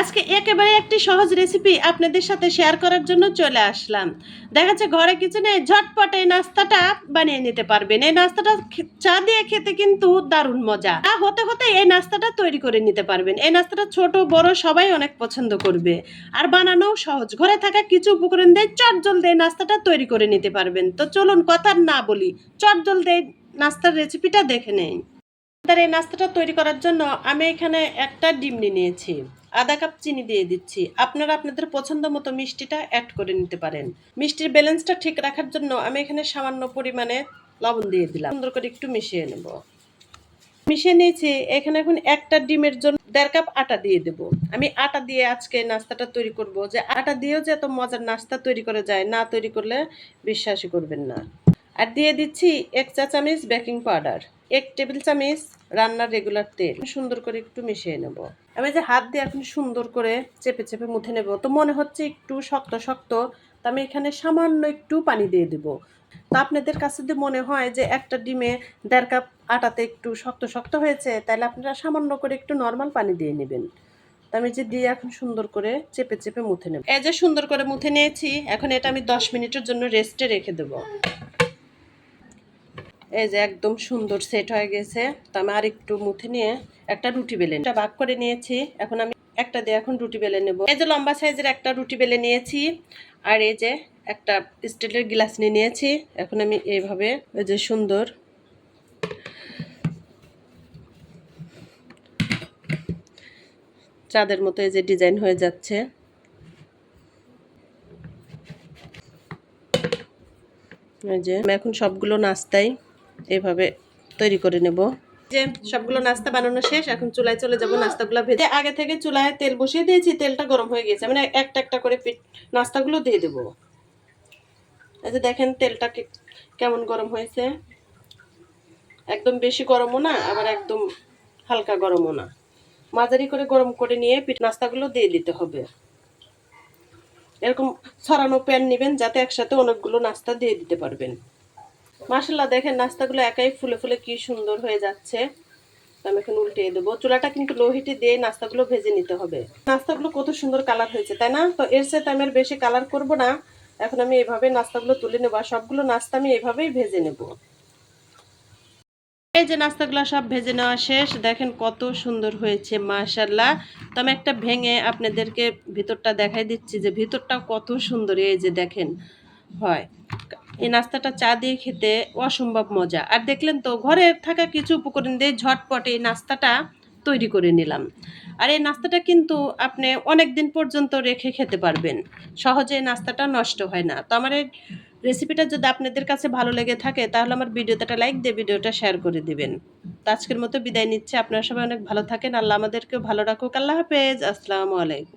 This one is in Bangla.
আজকে একেবারে একটি সহজ রেসিপি আপনাদের সাথে শেয়ার করার জন্য চলে আসলাম। দেখা যাচ্ছে ঘরে কিছু নেই ঝটপট এই নাস্তাটা বানিয়ে নিতে পারবেন। এই নাস্তাটা চা দিয়ে খেতে কিন্তু দারুণ মজা। তা হতে হতে এই নাস্তাটা তৈরি করে নিতে পারবেন। এই নাস্তাটা ছোট, বড় সবাই অনেক পছন্দ করবে। আর বানানোও সহজ। ঘরে থাকা কিছু উপকরণ দিয়ে চট জলদি এই নাস্তাটা তৈরি করে নিতে পারবেন। তো চলুন কথা না বলি, চট জলদি নাস্তার রেসিপিটা দেখে নেই। তার এই নাস্তাটা তৈরি করার জন্য আমি এখানে একটা ডিম নিয়ে নিয়েছি। আধা কাপ চিনি দিয়ে দিচ্ছি। আপনারা আপনাদের পছন্দ মতো মিষ্টিটা অ্যাড করে নিতে পারেন। মিষ্টির ব্যালেন্সটা ঠিক রাখার জন্য আমি এখানে সামান্য পরিমাণে লবণ দিয়ে দিলাম। সুন্দর করে একটু মিশিয়ে নেব। মিশিয়ে নিয়েছি। এখানে এখন একটা ডিমের জন্য দেড় কাপ আটা দিয়ে দেব। আমি আটা দিয়ে আজকে নাস্তাটা তৈরি করব। যে আটা দিয়েও যে এত মজার নাস্তা তৈরি করা যায়, না তৈরি করলে বিশ্বাসই করবেন না। আর দিয়ে দিচ্ছি এক চা চামচ বেকিং পাউডার, এক টেবিল চামচ রান্নার রেগুলার তেল। সুন্দর করে একটু মিশিয়ে নেব। আমি যে হাত দিয়ে এখন সুন্দর করে চেপে চেপে মুথে নেব, তো মনে হচ্ছে একটু শক্ত শক্ত, তো আমি এখানে সামান্য একটু পানি দিয়ে দেব। তো আপনাদের কাছে যদি মনে হয় যে একটা ডিমে দেড় কাপ আটাতে একটু শক্ত শক্ত হয়েছে, তাহলে আপনারা সামান্য করে একটু নর্মাল পানি দিয়ে নেবেন। আমি যে দিয়ে এখন সুন্দর করে চেপে চেপে মুথে নেব। এই যে সুন্দর করে মুথে নিয়েছি, এখন এটা আমি দশ মিনিটের জন্য রেস্টে রেখে দেবো। এই যে একদম সুন্দর সেট হয়ে গেছে। তো আমি আর একটু মুথে নিয়ে একটা রুটি বেলে এটা ভাগ করে নিয়েছি। এখন আমি একটা দিয়ে এখন রুটি বেলে নেব। এই যে লম্বা সাইজের একটা রুটি বেলে নিয়েছি। আর এই যে একটা স্টিলের গ্লাস নিয়ে নিয়েছি। এখন আমি এইভাবে এই যে সুন্দর চাঁদের মতো এই যে ডিজাইন হয়ে যাচ্ছে। এই যে আমি এখন সবগুলো নাস্তাই এভাবে তৈরি করে নেব। যে সবগুলো নাস্তা বানানো শেষ, এখন চুলায় চলে যাব নাস্তাগুলো ভেজে। আগে থেকে চুলায় তেল বসিয়ে দিয়েছি, তেলটা গরম হয়ে গেছে মানে একটা একটা করে নাস্তাগুলো দিয়ে দেবো। এই যে দেখেন তেলটা কেমন গরম হয়েছে। একদম বেশি গরমও না, আবার একদম হালকা গরমও না। মাঝারি করে গরম করে নিয়ে পিঠ নাস্তাগুলো দিয়ে দিতে হবে। এরকম ছড়ানো প্যান নেবেন, যাতে একসাথে অনেকগুলো নাস্তা দিয়ে দিতে পারবেন। মাসাল্লাহ দেখেন নাস্তাগুলো একাই ফুলে ফুলে কি সুন্দর হয়ে যাচ্ছে। আমি এখন উল্টিয়ে দেবো। চুলাটা কিন্তু লো হিটে দিয়ে নাস্তাগুলো ভেজে নিতে হবে। নাস্তাগুলো কত সুন্দর কালার হয়েছে, তাই না? তো এর সাথে আমি আর বেশি কালার করব না। এখন আমি এভাবে নাস্তাগুলো তুলে নেব আর সবগুলো নাস্তা আমি এভাবেই ভেজে নেব। এই যে নাস্তাগুলো সব ভেজে নেওয়া শেষ, দেখেন কত সুন্দর হয়েছে মাশাল্লাহ তো আমি একটা ভেঙে আপনাদেরকে ভিতরটা দেখাই দিচ্ছি যে ভিতরটা কত সুন্দর, এই যে দেখেন। হয়। এই নাস্তাটা চা দিয়ে খেতে অসম্ভব মজা। আর দেখলেন তো, ঘরে থাকা কিছু উপকরণ দিয়ে ঝটপট এই নাস্তাটা তৈরি করে নিলাম। আর এই নাস্তাটা কিন্তু আপনি অনেক দিন পর্যন্ত রেখে খেতে পারবেন। সহজে নাস্তাটা নষ্ট হয় না। তো আমার এই রেসিপিটা যদি আপনাদের কাছে ভালো লেগে থাকে, তাহলে আমার ভিডিওটা লাইক দিয়ে ভিডিওটা শেয়ার করে দিবেন। তো আজকের মতো বিদায় নিচ্ছে। আপনারা সবাই অনেক ভালো থাকেন। আল্লাহ আমাদেরকেও ভালো রাখুক। আল্লাহ হাফেজ। আসসালামু আলাইকুম।